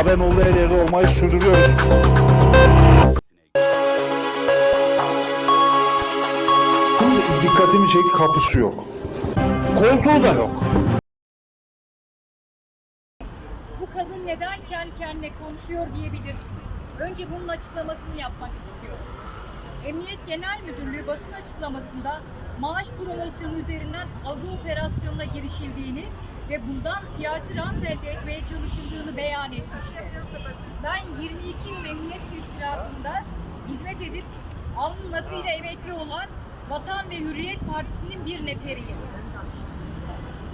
Haberin olduğu her yerde olmayı sürdürüyoruz. Dikkatimi çekti kapısı yok. Koltuğu da yok. bu kadın neden kendi kendine konuşuyor diyebilirsiniz. Önce bunun açıklamasını yapmak istiyorum. Emniyet Genel Müdürlüğü basın açıklamasında maaş promosyonu üzerinden algı operasyonuna girişildiğini ve bundan siyasi rant elde etmeye çalışıldığını beyan etmiştir. Ben 22 yıl emniyet teşkilatında hizmet edip alnın akıyla emekli olan Vatan ve Hürriyet Partisi'nin bir neferiyim.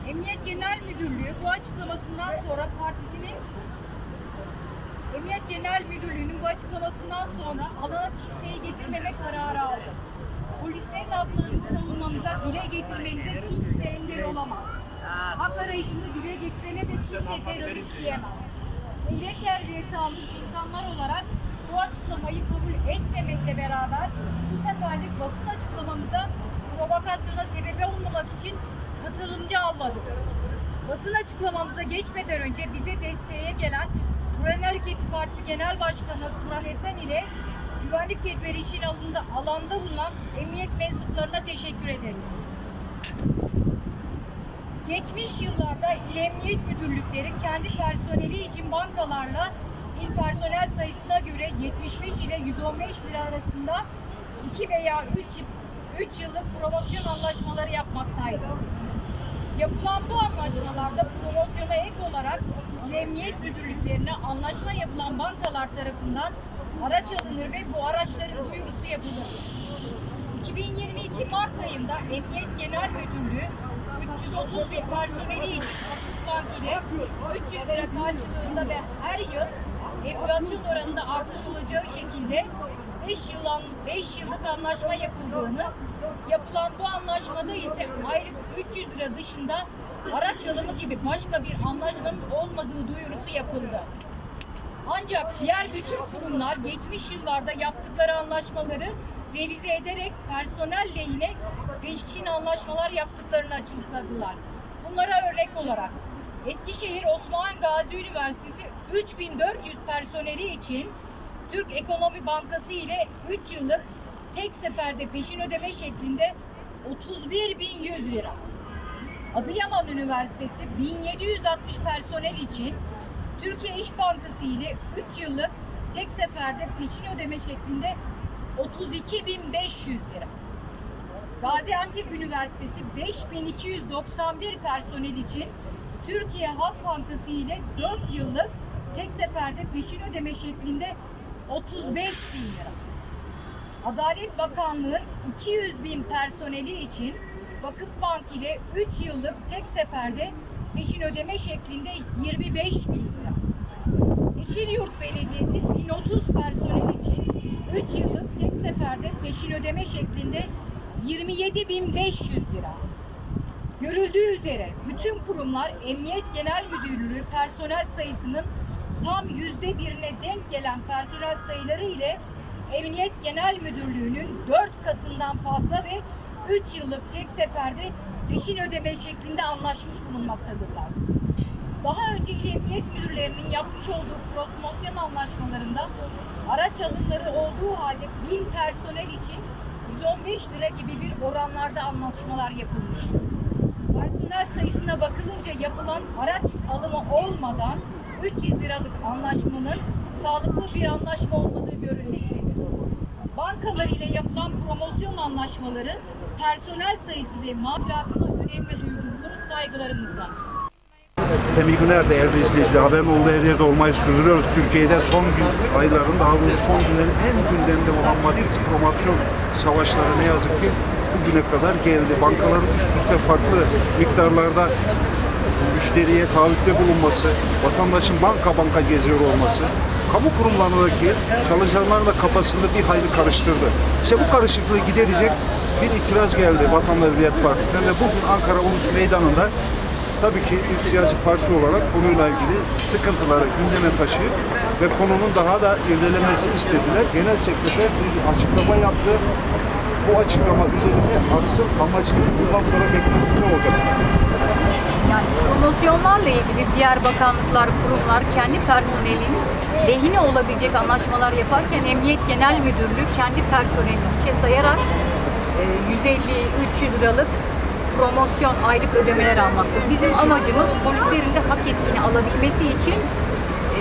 Emniyet Genel Müdürlüğü bu açıklamasından sonra partisinin Emniyet Genel Müdürlüğü'nün bu açıklamasından sonra alana kimseyi getirmeme kararı aldı. Polislerin haklarını savunmamıza, dile getirmenize kimse engel olamaz. Hak arayışını dile getirene de kimse terörist diyemez. Millet terbiyesi almış insanlar olarak bu açıklamayı kabul etmemekle beraber bu seferlik basın açıklamamıza provokasyona sebep olmamak için katılımcı almadık. Basın açıklamamıza geçmeden önce bize desteğe gelen Kur'an Hareketi Partisi Genel Başkanı Turan Esen ile güvenlik tedbiri için alında, alanda bulunan emniyet mensuplarına teşekkür ederiz. Geçmiş yıllarda İl Emniyet Müdürlükleri kendi personeli için bankalarla il personel sayısına göre 75 ile 115 lira arasında 2 veya 3, 3 yıllık promosyon anlaşmaları yapmaktaydı. Yapılan bu anlaşmalarda promosyona ek olarak İl Emniyet Müdürlüklerine anlaşma yapılan bankalar tarafından araç alınır ve bu araçların duyurusu yapılır. 2022 Mart ayında Emniyet Genel Müdürlüğü 330 bin personeli için asistan ile 300 lira karşılığında ve her yıl enflasyon oranında artış olacağı şekilde 5 yıl 5 yıllık anlaşma yapıldığını, yapılan bu anlaşmada ise aylık 300 lira dışında araç alımı gibi başka bir anlaşmanın olmadığı duyurusu yapıldı. Ancak diğer bütün kurumlar geçmiş yıllarda yaptıkları anlaşmaları revize ederek personel lehine peşin anlaşmalar yaptıklarını açıkladılar. Bunlara örnek olarak Eskişehir Osman Gazi Üniversitesi 3400 personeli için Türk Ekonomi Bankası ile 3 yıllık tek seferde peşin ödeme şeklinde 31.100 lira. Adıyaman Üniversitesi 1760 personel için Türkiye İş Bankası ile 3 yıllık tek seferde peşin ödeme şeklinde 32.500 lira. Gaziantep Üniversitesi 5291 personel için Türkiye Halk Bankası ile 4 yıllık tek seferde peşin ödeme şeklinde 35 bin lira. Adalet Bakanlığı 200 bin personeli için Vakıfbank ile 3 yıllık tek seferde peşin ödeme şeklinde 25 bin lira. Yeşilyurt Belediyesi 1030 personel için 3 yıllık tek seferde peşin ödeme şeklinde 27.500 lira. Görüldüğü üzere bütün kurumlar Emniyet Genel Müdürlüğü personel sayısının tam yüzde birine denk gelen personel sayıları ile Emniyet Genel Müdürlüğü'nün 4 katından fazla ve 3 yıllık tek seferde peşin ödeme şeklinde anlaşmış bulunmaktadırlar. Daha önce İl Emniyet Müdürlerinin yapmış olduğu promosyon anlaşmalarında araç alımları olduğu halde 1000 personel için 115 lira gibi bir oranlarda anlaşmalar yapılmıştır. Personel sayısına bakılınca yapılan araç alımı olmadan 300 liralık anlaşmanın sağlıklı bir anlaşma olmadığı görülmektedir. Bankalar ile yapılan promosyon anlaşmaları personel sayısı ve mabiyatına önemli duyurulur saygılarımızla. Efendim iyi günler değerli izleyiciler. Haberin olduğu her yerde olmayı sürdürüyoruz. Türkiye'de son gün ayların daha doğrusu son günlerin en gündemde olan maddesi promosyon savaşları ne yazık ki bugüne kadar geldi. Bankaların üst üste farklı miktarlarda müşteriye taahhütte bulunması, vatandaşın banka banka geziyor olması, kamu kurumlarındaki çalışanların da kafasında bir hayli karıştırdı. İşte bu karışıklığı giderecek bir itiraz geldi Vatan ve Hürriyet Partisi'nden ve bugün Ankara Ulus Meydanı'nda tabii ki bir siyasi parti olarak konuyla ilgili sıkıntıları gündeme taşıyıp ve konunun daha da irdelenmesini istediler. Genel sekreter bir açıklama yaptı. Bu açıklama üzerinde asıl amacımız bundan sonra beklentisi olacak. Yani promosyonlarla ilgili diğer bakanlıklar, kurumlar kendi personelin lehine olabilecek anlaşmalar yaparken Emniyet Genel Müdürlüğü kendi personelini içe sayarak 150-300 liralık promosyon aylık ödemeler almaktır. Bizim amacımız polislerin de hak ettiğini alabilmesi için e,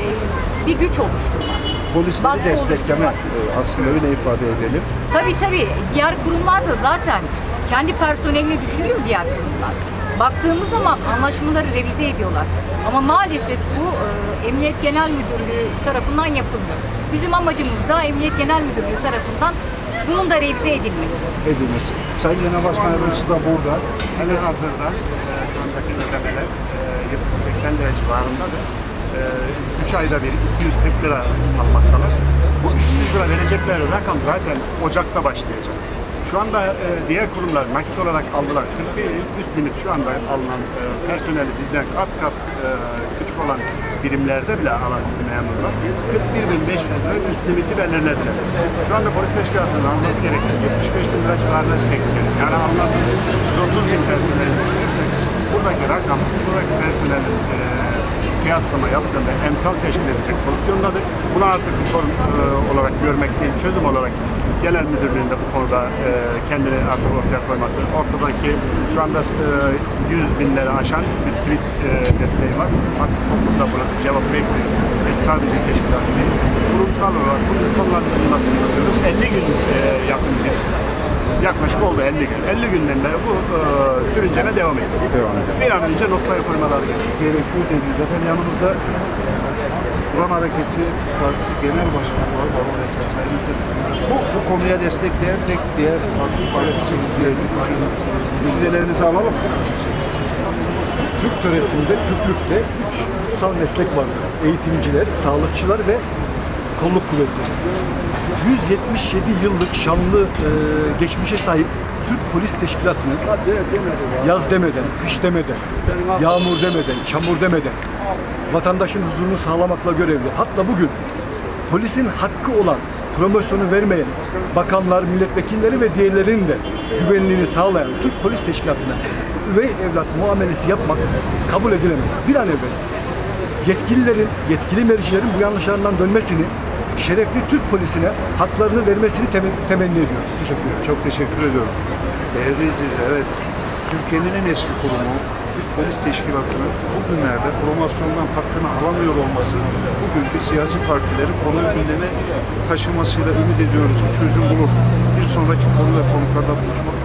bir güç oluşturmak. Polisleri Baskı destekleme oluşturmak. e, aslında öyle ifade edelim. Tabii tabii. Diğer kurumlar da zaten kendi personelini düşünüyor diğer kurumlar. Baktığımız zaman anlaşmaları revize ediyorlar. Ama maalesef bu e, Emniyet Genel Müdürlüğü tarafından yapılmıyor. Bizim amacımız da Emniyet Genel Müdürlüğü tarafından bunun da revize edilmesi. edilmesi. Sayın Genel Başkan Yardımcısı da burada. Hali hazırda e, şu andaki ödemeler e, 70-80 lira civarındadır. E, 3 ayda bir 240 lira almaktalar. Bu 300 lira verecekleri rakam zaten Ocak'ta başlayacak. Şu anda e, diğer kurumlar nakit olarak aldılar. 41 üst limit şu anda alınan e, personeli bizden kat kat e, küçük olan birimlerde bile alan memurlar 41.500 lira üst limiti belirlediler. Şu anda polis teşkilatının alması gereken 75 bin lira civarında bekliyor. Yani alınan 130 bin personeli düşünürsek buradaki rakam, buradaki personelin e, kıyaslama yaptığında emsal teşkil edecek pozisyondadır. Bunu artık bir sorun e, olarak görmek değil, çözüm olarak genel müdürlüğünde bu konuda e, kendini artık ortaya koyması. Ortadaki şu anda e, 100 binleri aşan bir tweet e, desteği var. Artık toplumda buna bir cevap bekliyor. Ve sadece teşkilat değil, kurumsal olarak bunun sonlandırılmasını istiyoruz. 50 gün e, yakın bir yaklaşık oldu 50 gün. 50 günden beri bu e, sürünceme devam ediyor. Devam ediyor. Bir an önce noktaya koymaları gerekiyor. gerekiyor dediniz. Efendim yanımızda Kur'an Hareketi Partisi Genel Başkanı var. Baron Sayınızın. Bu, bu konuya destekleyen tek diğer parti partisi düşüncelerinizi alalım. Türk töresinde, Türklükte üç kutsal meslek vardır. Eğitimciler, sağlıkçılar ve kolluk kuvvetleri. 177 yıllık şanlı e, geçmişe sahip Türk Polis Teşkilatı'nın yaz demeden, kış demeden, yağmur demeden, çamur demeden vatandaşın huzurunu sağlamakla görevli. Hatta bugün polisin hakkı olan promosyonu vermeyen bakanlar, milletvekilleri ve diğerlerinin de güvenliğini sağlayan Türk Polis Teşkilatı'na üvey evlat muamelesi yapmak kabul edilemez. Bir an evvel yetkililerin, yetkili mercilerin bu yanlışlarından dönmesini, şerefli Türk polisine haklarını vermesini temen- temenni ediyoruz. Teşekkür ederim. Çok teşekkür ediyorum. Değerli izleyiciler, evet. Türkiye'nin en eski kurumu, Türk Polis Teşkilatı'nın bugünlerde promosyondan hakkını alamıyor olması bugünkü siyasi partilerin konuyu gündeme taşımasıyla ümit ediyoruz ki çözüm bulur. Bir sonraki konu ve konuklarda buluşmak